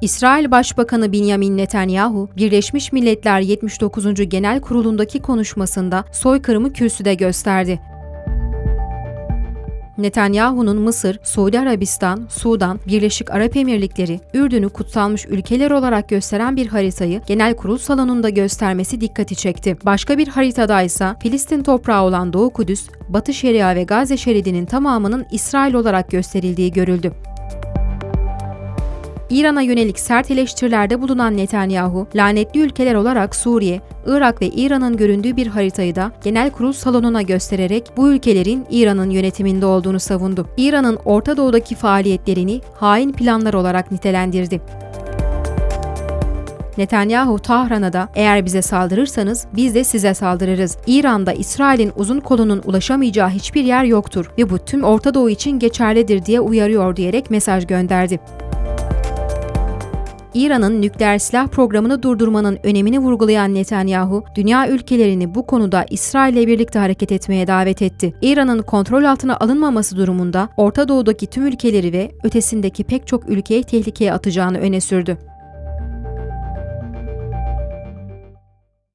İsrail Başbakanı Benjamin Netanyahu, Birleşmiş Milletler 79. Genel Kurulu'ndaki konuşmasında soykırımı kürsüde gösterdi. Netanyahu'nun Mısır, Suudi Arabistan, Sudan, Birleşik Arap Emirlikleri, Ürdün'ü kutsalmış ülkeler olarak gösteren bir haritayı genel kurul salonunda göstermesi dikkati çekti. Başka bir haritada ise Filistin toprağı olan Doğu Kudüs, Batı Şeria ve Gazze şeridinin tamamının İsrail olarak gösterildiği görüldü. İran'a yönelik sert eleştirilerde bulunan Netanyahu, lanetli ülkeler olarak Suriye, Irak ve İran'ın göründüğü bir haritayı da genel kurul salonuna göstererek bu ülkelerin İran'ın yönetiminde olduğunu savundu. İran'ın Orta Doğu'daki faaliyetlerini hain planlar olarak nitelendirdi. Netanyahu Tahran'a da eğer bize saldırırsanız biz de size saldırırız. İran'da İsrail'in uzun kolunun ulaşamayacağı hiçbir yer yoktur ve bu tüm Orta Doğu için geçerlidir diye uyarıyor diyerek mesaj gönderdi. İran'ın nükleer silah programını durdurmanın önemini vurgulayan Netanyahu, dünya ülkelerini bu konuda İsrail ile birlikte hareket etmeye davet etti. İran'ın kontrol altına alınmaması durumunda Orta Doğu'daki tüm ülkeleri ve ötesindeki pek çok ülkeyi tehlikeye atacağını öne sürdü.